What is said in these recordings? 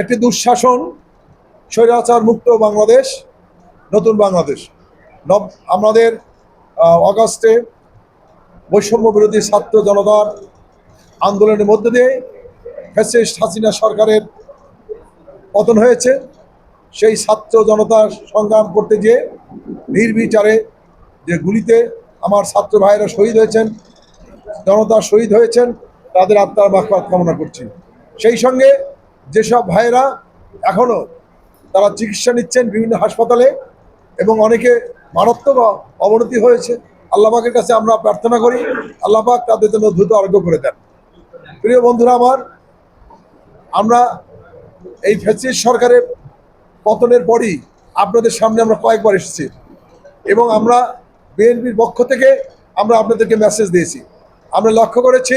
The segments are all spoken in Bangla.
একটি দুঃশাসন, স্বৈরাচার মুক্ত বাংলাদেশ, নতুন বাংলাদেশ। নব আমাদের অগাস্টে বৈষম্য বিরোধী ছাত্র জনতার আন্দোলনের মধ্যে দিয়ে ফ্যাসিস্ট হাসিনা সরকারের পতন হয়েছে। সেই ছাত্র জনতার সংগ্রাম করতে গিয়ে নির্বিচারে যে গুলিতে আমার ছাত্র ভাইয়েরা শহীদ হয়েছেন, জনতা শহীদ হয়েছেন, তাদের আত্মার মাফাত কামনা করছি। সেই সঙ্গে যেসব ভাইয়েরা এখনও তারা চিকিৎসা নিচ্ছেন বিভিন্ন হাসপাতালে এবং অনেকে মারাত্মক অবনতি হয়েছে, আল্লাপাকের কাছে আমরা প্রার্থনা করি, আল্লাপাক তাদের জন্য দ্রুত আরোগ্য করে দেন। প্রিয় বন্ধুরা আমার, আমরা এই ফ্যাসিস সরকারের পতনের পরই আপনাদের সামনে আমরা কয়েকবার এসেছি এবং আমরা বিএনপির পক্ষ থেকে আমরা আপনাদেরকে মেসেজ দিয়েছি। আমরা লক্ষ্য করেছি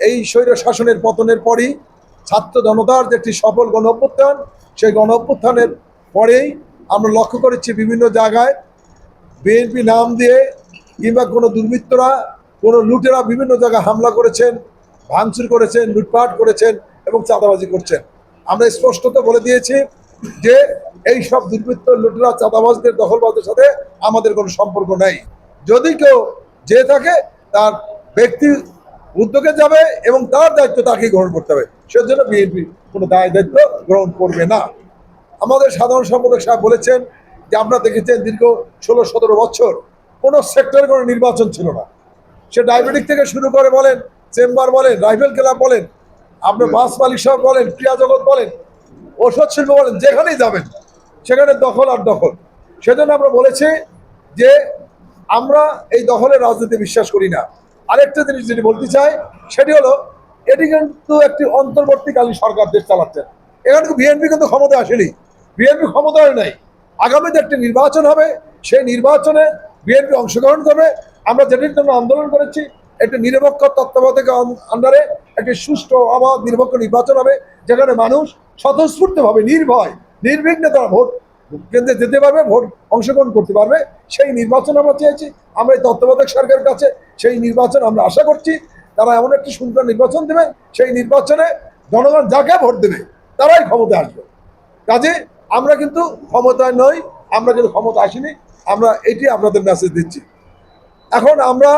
এই স্বৈর শাসনের পতনের পরই ছাত্র জনতার যে একটি সফল গণ অভ্যুত্থান সেই গণ অভ্যুত্থানের পরেই আমরা লক্ষ্য করেছি বিভিন্ন জায়গায় বিএনপি নাম দিয়ে কিংবা কোনো দুর্বৃত্তরা, কোনো লুটেরা বিভিন্ন জায়গায় হামলা করেছেন, ভাঙচুর করেছেন, লুটপাট করেছেন এবং চাঁদাবাজি করছেন। আমরা স্পষ্টত বলে দিয়েছি যে এই সব দুর্বৃত্ত লুটেরা, চাঁদাবাজদের, দখলবাজদের সাথে আমাদের কোনো সম্পর্ক নেই। যদি কেউ যে থাকে, তার ব্যক্তি উদ্যোগে যাবে এবং তার দায়িত্ব তাকে গ্রহণ করতে হবে। সেজন্য বিএনপি কোনো দায় দায়িত্ব গ্রহণ করবে না। আমাদের সাধারণ সম্পাদক সাহেব বলেছেন যে আমরা দেখেছেন দীর্ঘ ষোলো, সতেরো বছর কোনো সেক্টরে কোনো নির্বাচন ছিল না। সে ডায়াবেটিক থেকে শুরু করে বলেন, চেম্বার বলেন, রাইফেল ক্লাব বলেন আপনার বাস মালিক সাহেব বলেন ক্রিয়া জগৎ বলেন, ওষুধ শিল্প বলেন, যেখানেই যাবেন, সেখানে দখল আর দখল। সেজন্য আমরা বলেছি যে আমরা এই দখলের রাজনীতি বিশ্বাস করি না। আরেকটা জিনিস যেটি বলতে চাই, সেটি হলো, এটি কিন্তু একটি অন্তর্বর্তীকালীন সরকার দেশ চালাচ্ছেন এখানে বিএনপি কিন্তু ক্ষমতা আসেনি। বিএনপি ক্ষমতায় নাই। আগামীতে একটি নির্বাচন হবে। সেই নির্বাচনে বিএনপি অংশগ্রহণ করবে। আমরা যেটির জন্য আন্দোলন করেছি, একটি নিরপেক্ষ তত্ত্বাবধায়ক আন্ডারে একটি সুষ্ঠু অবাধ নিরপেক্ষ নির্বাচন হবে, যেখানে মানুষ স্বতঃস্ফূর্তভাবে, নির্ভয়, নির্বিঘ্নে তারা ভোট কেন্দ্রে যেতে পারবে, ভোট অংশগ্রহণ করতে পারবে। সেই নির্বাচন আমরা চেয়েছি, আমরা এই তত্ত্বাবধায়ক সরকারের কাছে সেই নির্বাচন আমরা আশা করছি, তারা এমন একটি সুন্দর নির্বাচন দেবে, সেই নির্বাচনে জনগণ যাকে ভোট দেবে, তারাই ক্ষমতায় আসবে। কাজে আমরা কিন্তু ক্ষমতায় নই, আমরা কিন্তু ক্ষমতা আসিনি, আমরা এটি আপনাদের মেসেজ দিচ্ছি। এখন আমরা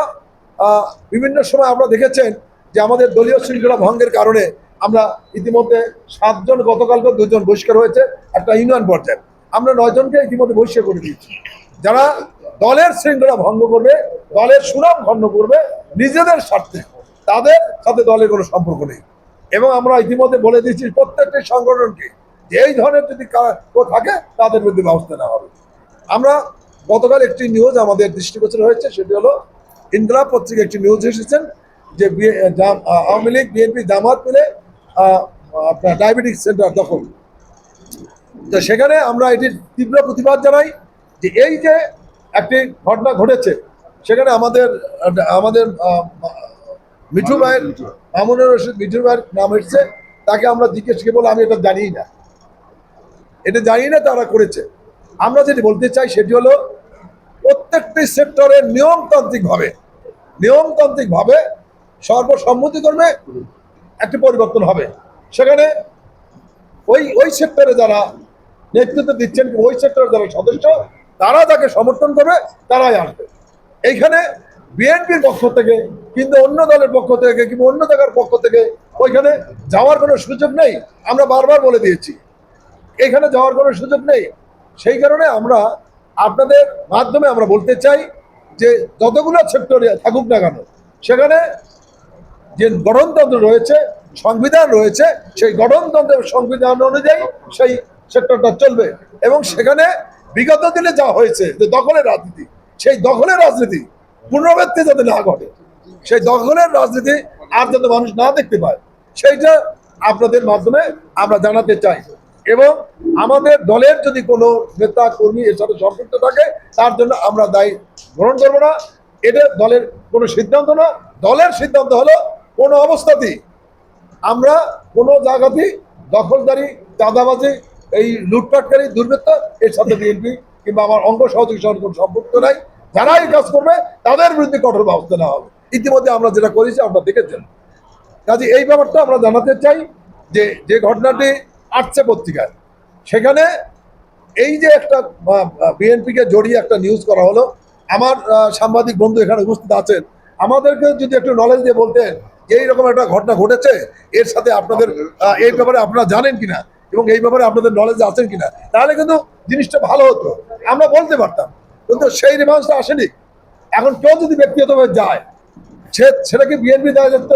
বিভিন্ন সময় আমরা দেখেছেন যে আমাদের দলীয় শৃঙ্খলা ভঙ্গের কারণে আমরা ইতিমধ্যে সাতজন গতকালকে দুজন বহিষ্কার হয়েছে, একটা ইউনিয়ন পর্যায়ে। আমরা নয়জনকে ইতিমধ্যে বহিষ্কার করে দিয়েছি। যারা দলের শৃঙ্খলা ভঙ্গ করবে, দলের সুনাম ভঙ্গ করবে, নিজেদের স্বার্থে, তাদের সাথে দলের কোনো সম্পর্ক নেই। এবং আমরা ইতিমধ্যে বলে দিয়েছি প্রত্যেকটি সংগঠনকে এই ধরনের যদি কেউ থাকে, তাদের বিরুদ্ধে ব্যবস্থা নেওয়া হবে। আমরা গতকাল একটি নিউজ আমাদের দৃষ্টিগোচর হয়েছে, সেটি হলো ইন্দিরা পত্রিকা একটি নিউজ এসেছেন, যে আওয়ামী লীগ, বিএনপি, জামাত মিলে আপনার ডায়াবেটিক সেন্টার দখল। তো সেখানে আমরা এটির তীব্র প্রতিবাদ জানাই যে এই যে একটি ঘটনা ঘটেছে সেখানে আমাদের আমাদের মিঠু ভাইয়ের মামুনুর রশিদ মিঠু ভাইয়ের নাম এসছে তাকে আমরা জিজ্ঞেস করে বলে আমি এটা জানি না। এটা জানি না তারা করেছে। আমরা যেটি বলতে চাই সেটি হলো প্রত্যেকটি সেক্টরে নিয়মতান্ত্রিকভাবে নিয়মতান্ত্রিকভাবে সর্বসম্মতিক্রমে একটি পরিবর্তন হবে। সেখানে ওই ওই সেক্টরে যারা নেতৃত্ব দিচ্ছেন ওই সেক্টরের যারা সদস্য, তারা যাকে সমর্থন করবে, তারাই আসবে। এইখানে বিএনপির পক্ষ থেকে কিন্তু অন্য দলের পক্ষ থেকে কিংবা অন্য জায়গার পক্ষ থেকে ওইখানে যাওয়ার কোনো সুযোগ নেই, আমরা বারবার বলে দিয়েছি। এখানে যাওয়ার কোনো সুযোগ নেই। সেই কারণে আমরা আপনাদের মাধ্যমে আমরা বলতে চাই যে যতগুলো সেক্টরে থাকুক না কেন, সেখানে যে গঠনতন্ত্র রয়েছে, সংবিধান রয়েছে, সেই গঠনতন্ত্র সংবিধান অনুযায়ী সেই সেক্টরটা চলবে। এবং সেখানে বিগত দিনে যা হয়েছে, যে দখলের রাজনীতি, সেই দখলের রাজনীতি পুনরাবৃত্তি যাতে না ঘটে, সেই দখলের রাজনীতি আর যাতে মানুষ না দেখতে পায়, সেইটা আপনাদের মাধ্যমে আমরা জানাতে চাই। এবং আমাদের দলের যদি কোনো নেতা, কর্মী এর সাথে সম্পৃক্ত থাকে, তার জন্য আমরা দায়ী গ্রহণ করব না। এটা দলের কোনো সিদ্ধান্ত না। দলের সিদ্ধান্ত হলো কোনো অবস্থাতেই আমরা কোনো জায়গাতেই দখলদারি, চাঁদাবাজি এই লুটপাটকারী, দুর্বৃত্ত এর সাথে বিএনপি কিংবা আমার অঙ্গ সহযোগী সঙ্গে কোনো সম্পর্ক নাই। যারা এই কাজ করবে, তাদের বিরুদ্ধে কঠোর ব্যবস্থা নেওয়া হবে। ইতিমধ্যে আমরা যেটা করেছি, আপনারা দেখেছেন। কাজে এই ব্যাপারটা আমরা জানাতে চাই যে যে ঘটনাটি আসছে পত্রিকায়, সেখানে এই যে একটা বিএনপিকে জড়িয়ে একটা নিউজ করা হলো, আমার সাংবাদিক বন্ধু এখানে উপস্থিত আছেন। আমাদেরকে যদি একটু নলেজ দিয়ে বলতেন এইরকম একটা ঘটনা ঘটেছে, এর সাথে আপনাদের এই ব্যাপারে আপনারা জানেন কিনা? এবং এই ব্যাপারে আপনাদের নলেজ আছেন কিনা, তাহলে কিন্তু জিনিসটা ভালো হতো। আমরা বলতে পারতাম, কিন্তু সেই রেমান্সটা আসেনি। এখন কেউ যদি ব্যক্তিগতভাবে যায়, সে, সেটা কি বিএনপি দায় দায়িত্ব?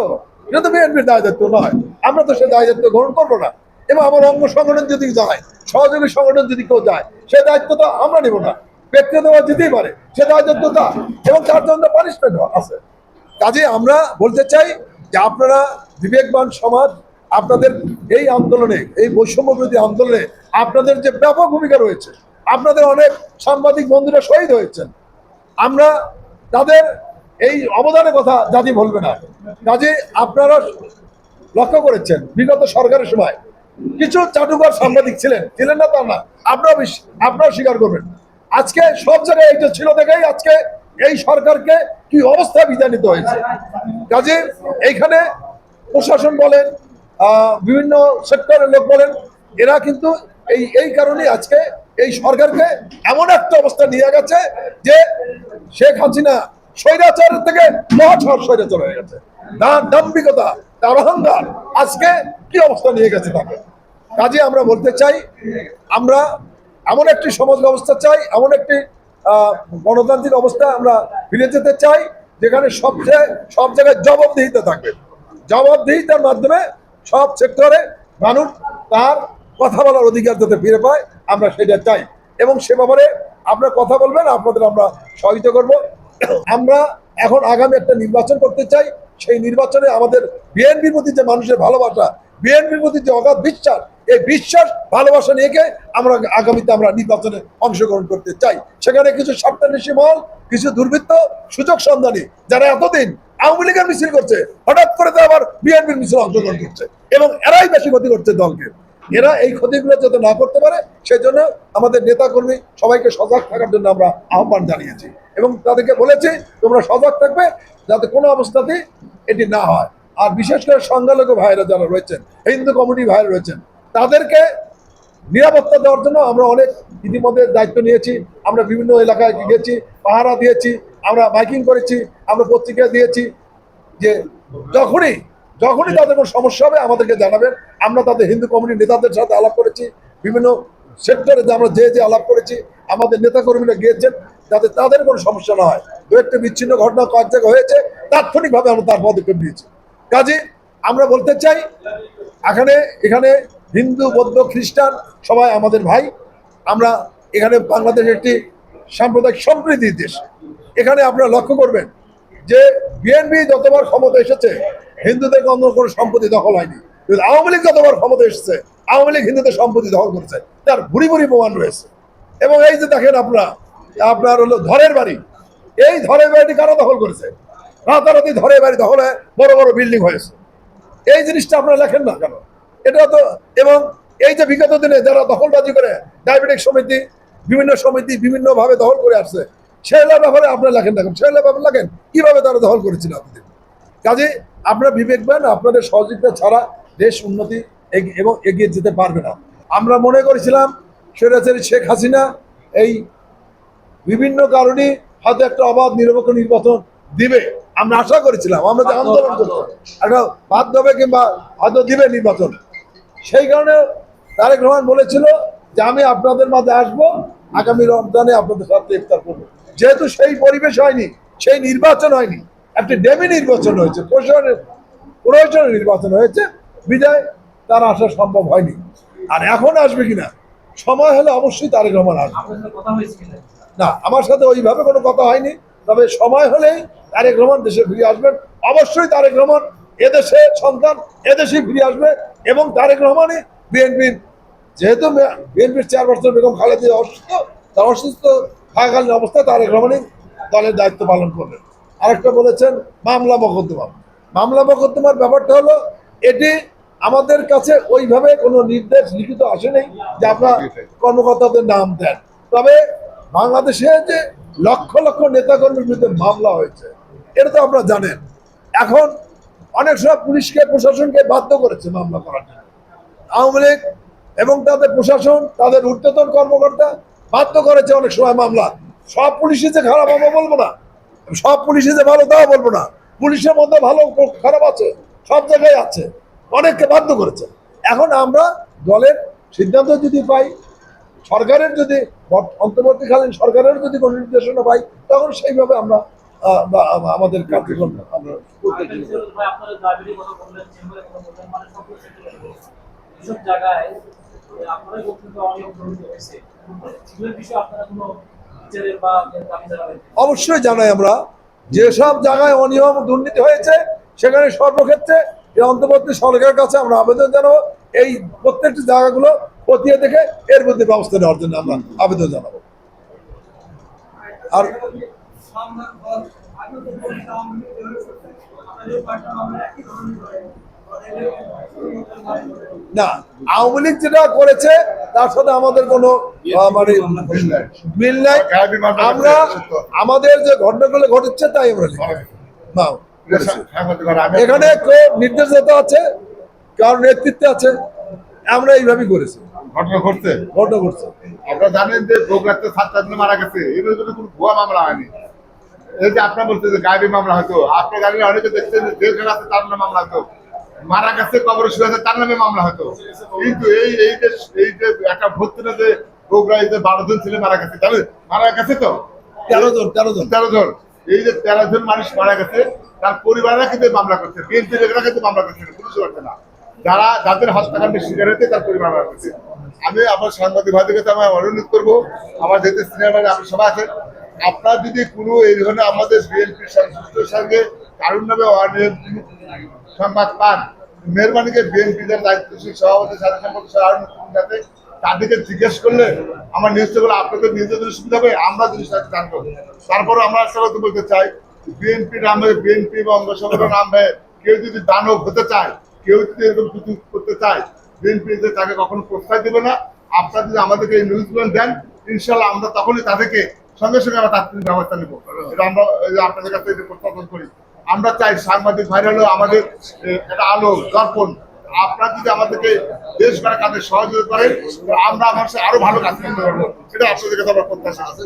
এটা তো বিএনপির দায় দায়িত্ব নয়। আমরা তো সে দায় দায়িত্ব গ্রহণ করব না। এবং আমার অঙ্গ সংগঠন যদি যায়, সহযোগী সংগঠন যদি কেউ যায়, সে দায়িত্ব তো আমরা নেব না। ব্যক্তিগতভাবে যেতেই পারে, সে দায় দায়িত্ব তা এবং তার জন্য পানিশমেন্ট আছে। কাজে আমরা বলতে চাই যে আপনারা বিবেকবান সমাজ আপনাদের এই আন্দোলনে, এই বৈষম্য বিরোধী আন্দোলনে আপনাদের যে ব্যাপক ভূমিকা রয়েছে, আপনাদের অনেক সাংবাদিক বন্ধুরা শহীদ হয়েছেন। আমরা তাদের এই অবদানের কথা জাতি বলবে না। কাজে আপনারা লক্ষ্য করেছেন, বিগত সরকারের সময় কিছু চাটুকার সাংবাদিক ছিলেন ছিলেন না তা না আপনারা আপনারা স্বীকার করবেন। আজকে সব জায়গায় এইটা ছিল দেখেই আজকে এই সরকারকে কি অবস্থা বিদায় নিতে হয়েছে। কাজে এইখানে প্রশাসন বলেন বিভিন্ন সেক্টরের লোক বলেন, এরা কিন্তু এই এই কারণেই আজকে এই সরকারকে এমন একটা অবস্থা নিয়ে গেছে যে শেখ হাসিনা স্বৈরাচারের থেকে মহাছর স্বৈরাচার হয়ে গেছে। তার দাম্ভিকতা, তার অহংকার আজকে কি অবস্থা নিয়ে গেছে তাকে? কাজে আমরা বলতে চাই, আমরা এমন একটি সমাজ ব্যবস্থা চাই, এমন একটি গণতান্ত্রিক অবস্থা আমরা ফিরে যেতে চাই, যেখানে সবচেয়ে, সব জায়গায় জবাবদিহিতা থাকবে। জবাবদিহিতার মাধ্যমে সব সেক্টরে মানুষ তার কথা বলার অধিকার যাতে ফিরে পায়, আমরা সেটা চাই। এবং সে ব্যাপারে আপনারা কথা বলবেন, আপনাদের আমরা সহযোগিতা করব। আমরা এখন আগামী একটা নির্বাচন করতে চাই। সেই নির্বাচনে আমাদের বিএনপির প্রতি যে মানুষের ভালোবাসা, বিএনপির প্রতি যে অগাধ বিশ্বাস, এই বিশ্বাস, ভালোবাসা নিয়ে আমরা আগামীতে আমরা নির্বাচনে অংশগ্রহণ করতে চাই। সেখানে কিছু স্বার্থান্বেষী মহল, কিছু দুর্বৃত্ত সুযোগ সন্ধানী যারা এতদিন আওয়ামী লীগের মিছিল করছে, হঠাৎ করে তো আবার বিএনপির মিছিল অংশগ্রহণ করছে এবং এরাই বেশি ক্ষতি করছে দলকে। এরা এই ক্ষতিগুলো যাতে না করতে পারে সেই জন্য আমাদের নেতা কর্মী সবাইকে সজাগ থাকার জন্য আমরা আহ্বান জানিয়েছি এবং তাদেরকে বলেছি, তোমরা সজাগ থাকবে যাতে কোনো অবস্থাতেই এটি না হয়। আর বিশেষ করে সংখ্যালঘু ভাইরা যারা রয়েছেন, হিন্দু কমিটি ভাইরা রয়েছেন, তাদেরকে নিরাপত্তা দেওয়ার জন্য আমরা অনেক ইতিমধ্যে দায়িত্ব নিয়েছি। আমরা বিভিন্ন এলাকায় গেছি পাহারা দিয়েছি আমরা মাইকিং করেছি, আমরা পত্রিকা দিয়েছি যে যখনই যখনই তাদের কোনো সমস্যা হবে আমাদেরকে জানাবেন। আমরা তাদের হিন্দু কমিউনিটি নেতাদের সাথে আলাপ করেছি, বিভিন্ন সেক্টরে আমরা যে যে আলাপ করেছি, আমাদের নেতাকর্মীরা গিয়েছেন যাতে তাদের কোনো সমস্যা না হয়। দু একটা বিচ্ছিন্ন ঘটনা কয়েক হয়েছে, তাৎক্ষণিকভাবে আমরা তার পদক্ষেপ নিয়েছি। কাজে আমরা বলতে চাই, এখানে এখানে হিন্দু, বৌদ্ধ, খ্রিস্টান সবাই আমাদের ভাই। আমরা এখানে বাংলাদেশ একটি সাম্প্রদায়িক সম্প্রীতির দেশ। এখানে আপনারা লক্ষ্য করবেন যে বিএনপি যতবার ক্ষমতা এসেছে, হিন্দুদের অন্য কোনো সম্পত্তি দখল হয়নি। আওয়ামী লীগ যতবার ক্ষমতা এসেছে, আওয়ামী লীগ হিন্দুদের সম্পত্তি দখল করেছে। তার ভুরি ভুরি প্রমাণ রয়েছে। এবং এই যে দেখেন আপনারা, আপনার হলো ধরের বাড়ি। এই ধরের বাড়িটি কারা দখল করেছে? রাতারাতি ধরের বাড়ি দখল বড় বড় বিল্ডিং হয়েছে। এই জিনিসটা আপনারা লেখেন না কেন? এটা তো, এবং এই যে বিগত দিনে যারা দখলবাজি করে, ডায়াবেটিক সমিতি, বিভিন্ন সমিতি বিভিন্ন ভাবে দখল করে আসছে সেগুলোর ব্যাপারে আপনারা লেখেন না কেন সেগুলোর ব্যাপারে লেখেন। কীভাবে তারা দখল করেছিল আপনাদের? কাজে আপনারা বিবেকবান আপনাদের সহযোগিতা ছাড়া দেশ উন্নতি এবং এগিয়ে যেতে পারবে না। আমরা মনে করেছিলাম স্বৈরাচারী শেখ হাসিনা এই বিভিন্ন কারণে হয়তো একটা অবাধ নিরপেক্ষ নির্বাচন দিবে। আমরা আশা করেছিলাম আমরা যে আন্দোলন করতাম একটা বাধ্য হবে কিংবা হয়তো দিবে নির্বাচন। সেই কারণে তারেক রহমান বলেছিল যে আমি আপনাদের মাঝে আসব। আগামী রমজানে আপনাদের সাথে ইফতার করব। যেহেতু সেই পরিবেশ হয়নি সেই নির্বাচন হয়নি একটি ডেমি নির্বাচন হয়েছে প্রশাসনের প্রয়োজনীয় নির্বাচন হয়েছে বিদায় তার আসা সম্ভব হয়নি। আর এখন আসবে কিনা সময় হলে অবশ্যই তারেক রহমান আসবে। কথা না আমার সাথে ওইভাবে কোনো কথা হয়নি তবে সময় হলেই তারেক রহমান দেশে ফিরে আসবেন। অবশ্যই তারেক রহমান এদেশে সন্তান এদেশেই ফিরে আসবে এবং তারেক রহমানই বিএনপির যেহেতু বিএনপির চেয়ারপারসন বেগম খালেদা অসুস্থ তার অসুস্থ থাকাকালীন অবস্থায় তারেক রহমানই দলের দায়িত্ব পালন করবেন আরেকটা বলেছেন মামলা মকদ্দমা। মামলা মকদ্দমার ব্যাপারটা হলো, এটি আমাদের কাছে ওইভাবে কোনো নির্দেশ লিখিত আসেনি যে আপনার কর্মকর্তাদের নাম দেন। তবে বাংলাদেশে যে লক্ষ লক্ষ নেতাকর্মীর বিরুদ্ধে মামলা হয়েছে, এটা তো আপনারা জানেন। এখন অনেক সময় পুলিশকে, প্রশাসনকে বাধ্য করেছে মামলা করার জন্য। আওয়ামী লীগ এবং তাদের প্রশাসন, তাদের ঊর্ধ্বতন কর্মকর্তা বাধ্য করেছে অনেক সময় মামলা। সব পুলিশই যে খারাপ আমরা বলব না। সব পুলিশই যে ভালো তাও বলব না। পুলিশের মধ্যে ভালো খারাপ আছে, সব জায়গায় আছে। অনেককে বাধ্য করেছে। এখন আমরা দলের সিদ্ধান্ত যদি পাই, সরকারের যদি অন্তর্বর্তীকালীন সরকারের যদি কোনো নির্দেশনা পাই, তখন সেইভাবে আমরা আমাদের কার্যক্রম আমরা মানে অবশ্যই জানাই আমরা যেসব জায়গায় অনিয়ম দুর্নীতি হয়েছে সেখানে সর্বক্ষেত্রে এই অন্তর্বর্তী সরকারের কাছে আমরা আবেদন জানাব এই প্রত্যেকটি জায়গাগুলো খতিয়ে দেখে এর মধ্যে ব্যবস্থা নেওয়ার জন্য আমরা আবেদন জানাব আর না আওয়ামী লীগ যেটা করেছে তার সাথে আমাদের কোনো মানে মিল নাই। আমরা আমাদের যে ঘটনাগুলো ঘটেছে তাই আমরা না, এখানে নির্দেশদাতা আছে কারণ নেতৃত্বে আছে আমরা এইভাবেই করেছি। ঘটনা ঘটছে? ঘটনা ঘটছে। আপনারা জানেন যে ভোগরাতে সাত চারজন মারা গেছে কিন্তু কোনো ভুয়া মামলা হয়নি। এই যে আপনার বলতে যে গাড়ি মামলা হতো আপনার গাড়ি অনেকে দেখছেন যে জেলখানা আছে তার মামলা হতো মারা গেছে কবর শুয়ে আছে তার নামে মামলা হতো। কিন্তু এই এই যে এই যে একটা ভর্তি না যে এই যে বারো জন ছেলে মারা গেছে তাহলে মারা গেছে তো? তেরো জন তেরো জন। তেরো জন। এই যে তেরো জন মানুষ মারা গেছে তার পরিবাররা কিন্তু মামলা করছে বিএনপি লোকেরা কিন্তু মামলা করছে পুলিশ করছে না। যারা যাদের হত্যাকাণ্ডের শিকার হয়েছে তার পরিবার মারা করছে আমি আমার সাংবাদিক ভাইদের কাছে আমি অনুরোধ করব আমার যেতে সিনিয়র ভাই আপনি সবাই আছেন আপনার যদি কোনো এই ধরনের আমাদের বিএনপির সংশ্লিষ্টর সঙ্গে কারণ নামে সংবাদ পান। মেহরবানিকে বিএনপি দায়িত্বশীল সভাপতি যাতে তাদেরকে জিজ্ঞেস করলে আমার নিউজগুলো আপনাদের নিজেদের সুবিধা হবে আমরা জিনিসটা জানব তারপরে আমরা একটা বলতে চাই বিএনপি নামে বিএনপি বা অঙ্গ সংগঠন নামে কেউ যদি দানব হতে চায়, কেউ যদি এরকম কিছু করতে চায়, বিএনপি তাকে কখনো প্রস্তাব দেবে না, আপনারা যদি আমাদেরকে এই নিউজগুলো দেন ইনশাল্লাহ আমরা তখনই তাদেরকে সঙ্গে সঙ্গে আমরা তাৎক্ষণিক ব্যবস্থা নেব। এটা আমরা আপনাদের কাছে প্রত্যাখ্যান করি। আমরা চাই সাংবাদিক ভাইরাল আমাদের একটা আলো, দর্পণ। আপনার যদি আমাদেরকে দেশ গড়ে কাজে সহযোগিতা করেন আমরা আমার আরও ভালো কাজ করতে পারব। এটা আপনাদের কাছে আমরা প্রত্যাশা। আছে